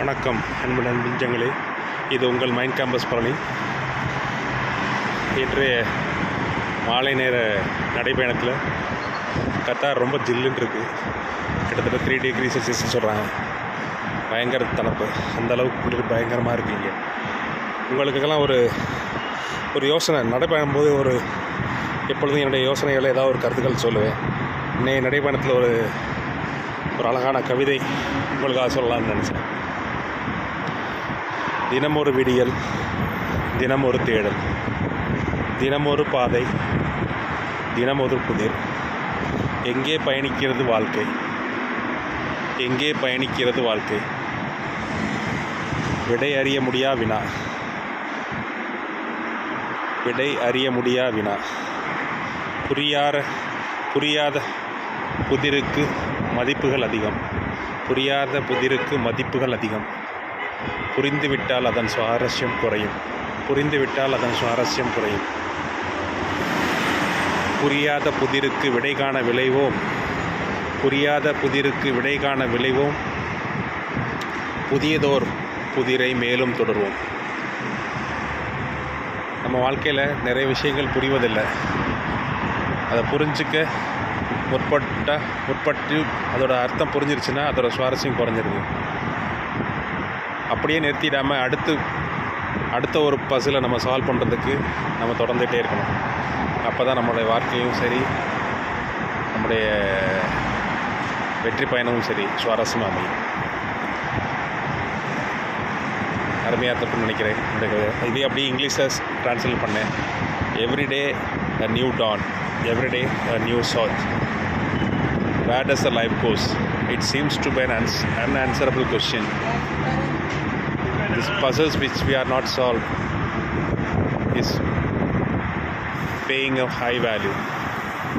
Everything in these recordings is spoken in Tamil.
வணக்கம் அன்பு நண்பஞ்சங்களே இது உங்கள் மைண்ட் கேம்பஸ் பழனி இன்றைய மாலை நேர நடைப்பயணத்தில் கத்தார் ரொம்ப ஜில்லுன்னு இருக்குது கிட்டத்தட்ட த்ரீ டிகிரி செல்சியஸ் சொல்கிறாங்க பயங்கர தனப்பு அந்த அளவுக்கு குளிர் பயங்கரமாக இருக்கு இங்கே. உங்களுக்கெல்லாம் ஒரு ஒரு யோசனை. நடைப்பயணம் போது ஒரு எப்பொழுதும் என்னுடைய யோசனைகளை ஏதாவது ஒரு கருத்துக்கள் சொல்லுவேன். இன்னைய நடைப்பயணத்தில் ஒரு ஒரு அழகான கவிதை உங்களுக்காக சொல்லலாம்னு நினச்சேன். தினமொரு விடியல் தினம் ஒரு தேடல் தினமொரு பாதை தினமொரு புதிர் எங்கே பயணிக்கிறது வாழ்க்கை? எங்கே பயணிக்கிறது வாழ்க்கை? விடை அறிய முடியா வினா விடை அறிய முடியா வினா புரியாத புரியாத புதிருக்கு மதிப்புகள் அதிகம். புரியாத புதிருக்கு மதிப்புகள் அதிகம். புரிந்துவிட்டால் அதன் சுவாரஸ்யம் குறையும். புரிந்துவிட்டால் அதன் சுவாரஸ்யம் குறையும். புரியாத புதிருக்கு விடை காண விளைவோம். புரியாத புதிருக்கு விடை காண விளைவோம். புதியதோர் புதிரை மேலும் தொடர்வோம். நம்ம வாழ்க்கையில் நிறைய விஷயங்கள் புரிவதில்லை. அதை புரிஞ்சிக்க முற்பட்ட முற்பட்டு அதோட அர்த்தம் புரிஞ்சிருச்சுன்னா அதோட சுவாரஸ்யம் குறைஞ்சிருது. அப்படியே நிறுத்திடாமல் அடுத்து அடுத்த ஒரு பஸ்ஸில் நம்ம சால்வ் பண்ணுறதுக்கு நம்ம தொடர்ந்துகிட்டே இருக்கணும். அப்போ தான் நம்மளுடைய வாழ்க்கையும் சரி நம்முடைய வெற்றி பயணமும் சரி சுவாரஸ்யமாக அமையும். அருமையாக தப்புன்னு நினைக்கிறேன். இந்த இதே அப்படியே இங்கிலீஷில் ட்ரான்ஸ்லேட் பண்ணேன். Everyday a new dawn everyday a new charge what does a life course it seems to be an ans- unanswerable question. These puzzles which we are not solved is paying a high value.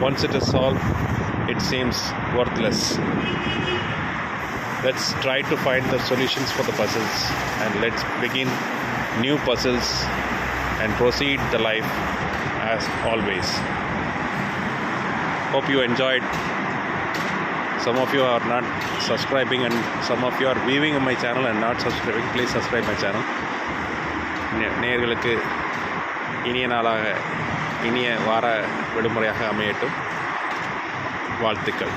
Once it is solved it seems worthless. Let's try to find the solutions for the puzzles and let's begin new puzzles and proceed the life as always. Hope you enjoyed some of you are not subscribing and some of you are viewing my channel and not subscribing please subscribe my channel நேர்களுக்கு இனிய நாளாக இனிய வார விடுமுறையாக அமையட்டும் வாழ்த்துக்கள்